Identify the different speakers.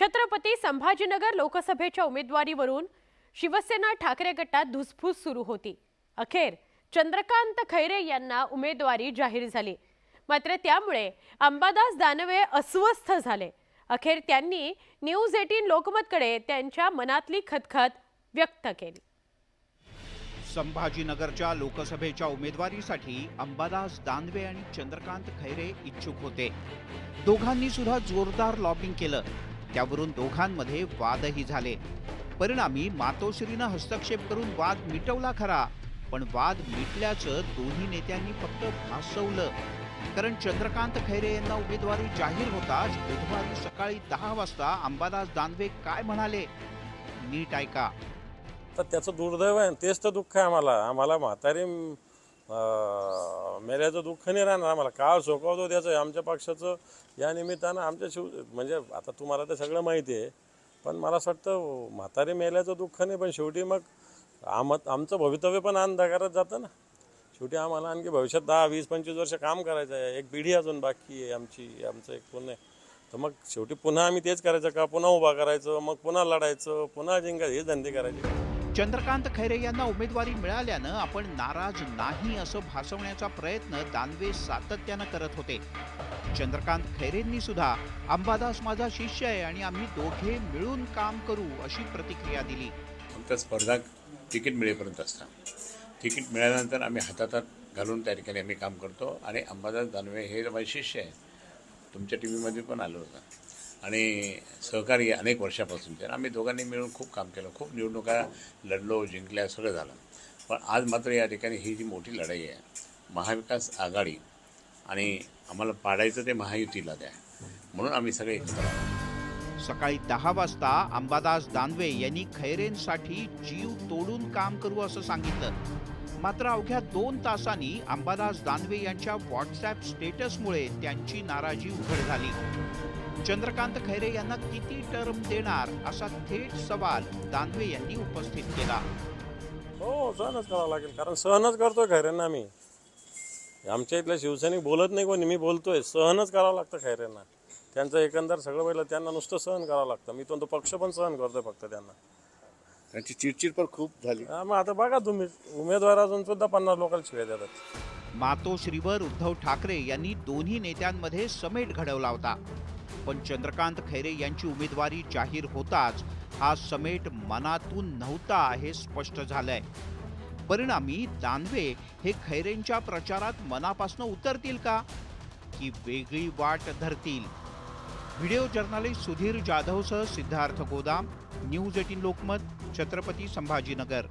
Speaker 1: छत्रपती संभाजीनगर लोकसभेच्या उमेदवारीवरून शिवसेना ठाकरे गटात धुसफूस सुरू होती. अखेर चंद्रकांत खैरे यांना उमेदवारी जाहीर झाली. मात्र त्यामुळे अंबादास दानवे अस्वस्थ झाले. अखेर त्यांनी न्यूज एटीन लोकमतकडे त्यांच्या मनातली खतखत व्यक्त केली.
Speaker 2: संभाजीनगरच्या लोकसभेच्या उमेदवारीसाठी अंबादास दानवे आणि चंद्रकांत खैरे इच्छुक होते. दोघांनी सुद्धा जोरदार लॉबिंग केलं. त्यावरून दोघांमध्ये वादही झाले. परिणामी मातोश्रीनं हस्तक्षेप करून वाद मिटवला खरा पण वाद मिटल्याचं दोन्ही नेत्यांनी फक्त भासवलं. कारण चंद्रकांत खैरे यांना उमेदवारी जाहीर होताच बुधवारी सकाळी दहा वाजता अंबादास दानवे काय म्हणाले? नीट ऐका.
Speaker 3: तर त्याचं दुर्दैव आहे तेच तर दुःख आहे आम्हाला. आम्हाला म्हातारी मेल्याचं दुःख नाही राहणार. आम्हाला काळ सोकवतो त्याचं आमच्या पक्षाचं. या निमित्तानं आमच्या शिव म्हणजे आता तुम्हाला ते सगळं माहिती आहे. पण मला असं वाटतं म्हातारी मेल्याचं दुःख नाही पण शेवटी मग आम आमचं भवितव्य पण अंधकारात जातं ना. शेवटी आम्हाला आणखी भविष्यात दहा वीस पंचवीस वर्ष काम करायचं आहे. एक पिढी अजून बाकी आहे आमची आमचं एक पुणे तर मग शेवटी पुन्हा आम्ही तेच करायचं का? पुन्हा उभा करायचं मग पुन्हा लढायचं पुन्हा जिंकायचं हे धंदे करायचे.
Speaker 2: चंद्रकांत खैरे यांना उमेदवारी मिळाल्यानं आपण नाराज नाही असं भासवण्याचा प्रयत्न दानवे सातत्यानं करत होते. चंद्रकांत खैरेंनी सुद्धा अंबादास माझा शिष्य आहे आणि आम्ही दोघे मिळून काम करू अशी प्रतिक्रिया दिली.
Speaker 4: फक्त स्पर्धा तिकीट मिळेपर्यंत असतं. तिकीट मिळाल्यानंतर आम्ही हातात घालून त्या ठिकाणी आम्ही काम करतो. आणि अंबादास दानवे हे माझे शिष्य आहे तुमच्या टी व्हीमध्ये पण आलं होतं. आणि सहकारी अनेक वर्षापासूनचे आम्ही दोघांनी मिळून खूप काम केलं. खूप निवडणुका लढलो जिंकल्या सगळं झालं. पण आज मात्र या ठिकाणी ही जी मोठी लढाई आहे महाविकास आघाडी आणि आम्हाला पाडायचं ते महायुतीला द्या. म्हणून आम्ही सगळे एकत्र
Speaker 2: सकाळी दहा वाजता अंबादास दानवे यांनी खैरेंसाठी जीव तोडून काम करू असं सांगितलं. मात्र अवघ्या दोन तासांनी अंबादास दानवे यांच्या व्हॉट्सॲप स्टेटसमुळे त्यांची नाराजी उघड झाली. चंद्रकांत खैरे यांना किती टर्म देणार असा थेट सवाल दानवे यांनी उपस्थित केला.
Speaker 3: हो सहनच करावं लागेल कारण सहनच करतोय खैरेंना आम्ही आमच्या इथल्या शिवसैनिक बोलत नाही कोणी मी बोलतोय सहनच करावं लागतं खैरेंना. त्यांचं एकंदर सगळं पहिलं त्यांना नुसतं सहन करावं लागतं. मी तो तो पक्ष पण सहन करतोय फक्त त्यांना.
Speaker 4: त्यांची चिडचिड पण खूप झाली.
Speaker 3: हा, मग आता बघा तुम्ही उमेदवार अजून सुद्धा पन्नास लोकांना शिवाय देतात.
Speaker 2: मातोश्रीवर उद्धव ठाकरे यांनी दोन्ही नेत्यांमध्ये समेट घडवला होता. पण चंद्रकांत खैरे यांची उमेदवारी जाहीर होताच हा समेट मनातून नव्हता हे स्पष्ट झालंय. परिणामी दानवे हे खैरेंच्या प्रचारात मनापासून उतरतील का? की वेगळी वाट धरतील. व्हिडिओ जर्नलिस्ट सुधीर जाधवसह सिद्धार्थ गोदाम न्यूज एटीन लोकमत छत्रपती संभाजीनगर.